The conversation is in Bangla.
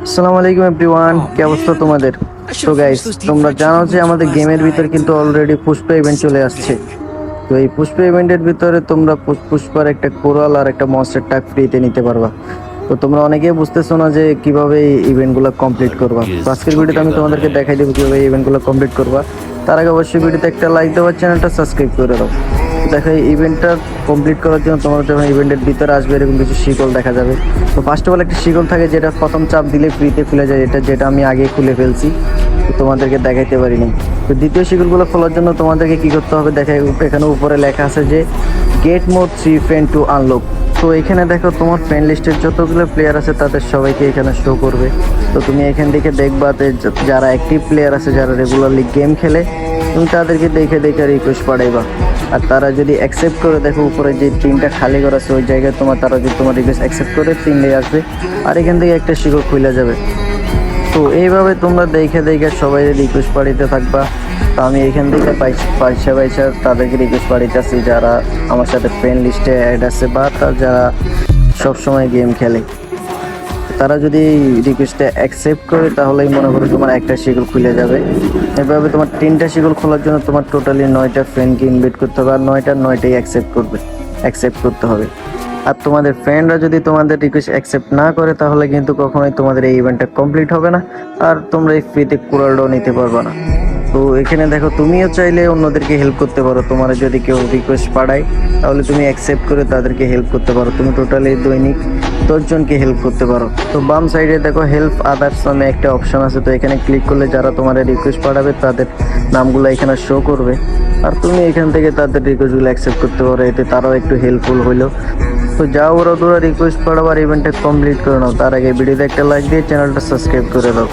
আসসালামু আলাইকুম এভরিওয়ান কি অবস্থা তোমাদের? তো গাইস তোমরা জানো যে আমাদের গেমের ভিতর কিন্তু অলরেডি পুষ্প ইভেন্ট চলে আসছে। তো এই পুষ্প ইভেন্টের ভিতরে তোমরা পুষ- পুষ্পার একটা কোরাল আর একটা মনস্টার টাক ফ্রিতে নিতে পারবা। তো তোমরা অনেকেই বুঝতেছো না যে কীভাবে এই ইভেন্টগুলো কমপ্লিট করবা। তো আজকের ভিডিওতে আমি তোমাদেরকে দেখাই দেবো কীভাবে এই ইভেন্টগুলো কমপ্লিট করবা। তার আগে অবশ্যই ভিডিওতে একটা লাইক দেওয়ার চ্যানেলটা সাবস্ক্রাইব করে দাও। দেখো এই ইভেন্টটা কমপ্লিট করার জন্য তোমার যখন ইভেন্টের ভিতরে আসবে, এরকম কিছু শিকল দেখা যাবে। তো ফার্স্ট অফ অল একটা শিকল থাকে যেটা প্রথম চাপ দিলে ফ্রিতে খুলে যায়, এটা যেটা আমি আগে খুলে ফেলছি তোমাদেরকে দেখাইতে পারিনি। তো দ্বিতীয় শিকলগুলো খোলার জন্য তোমাদেরকে কি করতে হবে দেখে এখানে উপরে লেখা আছে যে get mode three friend to unlock তো এখানে দেখো তোমার ফ্রেন্ড লিস্টের যতগুলো প্লেয়ার আছে, তাদের সবাইকে এখানে শো করবে। তো তুমি এখান থেকে দেখবা যারা অ্যাক্টিভ প্লেয়ার আছে, যারা রেগুলারলি গেম খেলে তুমি তাদেরকে দেখে দেখে রিকোয়েস্ট পাঠাইবা। আর তারা যদি অ্যাকসেপ্ট করে, দেখো উপরে যে টিমটা খালি ঘর আছে, ওই জায়গায় তোমার, তারা যদি তোমার রিকোয়েস্ট অ্যাকসেপ্ট করে তিনটে আসবে, আর এখান থেকে একটা শিকড় খুলে যাবে। তো এইভাবে তোমরা দেখে দেখে সবাই রিকোয়েস্ট পাঠাইতে থাকবা। তো আমি এখান থেকে পয়সা পয়সা তাদেরকে রিকোয়েস্ট পাঠাইতেছি, যারা আমার সাথে ফ্রেন্ড লিস্টে অ্যাড আছে বা তার যারা সবসময় গেম খেলে। তারা যদি রিকোয়েস্টটা অ্যাকসেপ্ট করে, তাহলেই মনে করো তোমার একটা শিকল খুলে যাবে। এভাবে তোমার তিনটা শিকল খোলার জন্য তোমার টোটালি নয়টা ফ্রেন্ডকে ইনভাইট করতে হবে, আর নয়টা, নয়টাই অ্যাকসেপ্ট করবে অ্যাকসেপ্ট করতে হবে। আর তোমাদের ফ্রেন্ডরা যদি তোমাদের রিকোয়েস্ট অ্যাকসেপ্ট না করে, তাহলে কিন্তু কখনোই তোমাদের এই ইভেন্টটা কমপ্লিট হবে না, আর তোমরা এই ফ্রিতে কোরালটাও নিতে পারবে না। তো এখানে দেখো, তুমিও চাইলে অন্যদেরকে হেল্প করতে পারো। তোমার যদি কেউ রিকোয়েস্ট পাঠায়, তাহলে তুমি অ্যাকসেপ্ট করে তাদেরকে হেল্প করতে পারো। তুমি টোটালি দৈনিক দশজনকে হেল্প করতে পারো। তো বাম সাইডে দেখো হেল্প আদার্স নামে একটা অপশান আছে। তো এখানে ক্লিক করলে যারা তোমার রিকোয়েস্ট পাঠাবে, তাদের নামগুলো এখানে শো করবে। আর তুমি এখান থেকে তাদের রিকোয়েস্টগুলো অ্যাকসেপ্ট করতে পারো। এতে তারাও একটু হেল্পফুল হইল। তো যাও ওরা তোরা রিকোয়েস্ট পাঠাবার ইভেন্টটা কমপ্লিট করে নাও। তার আগে ভিডিওতে একটা লাইক দিয়ে চ্যানেলটা সাবস্ক্রাইব করে দাও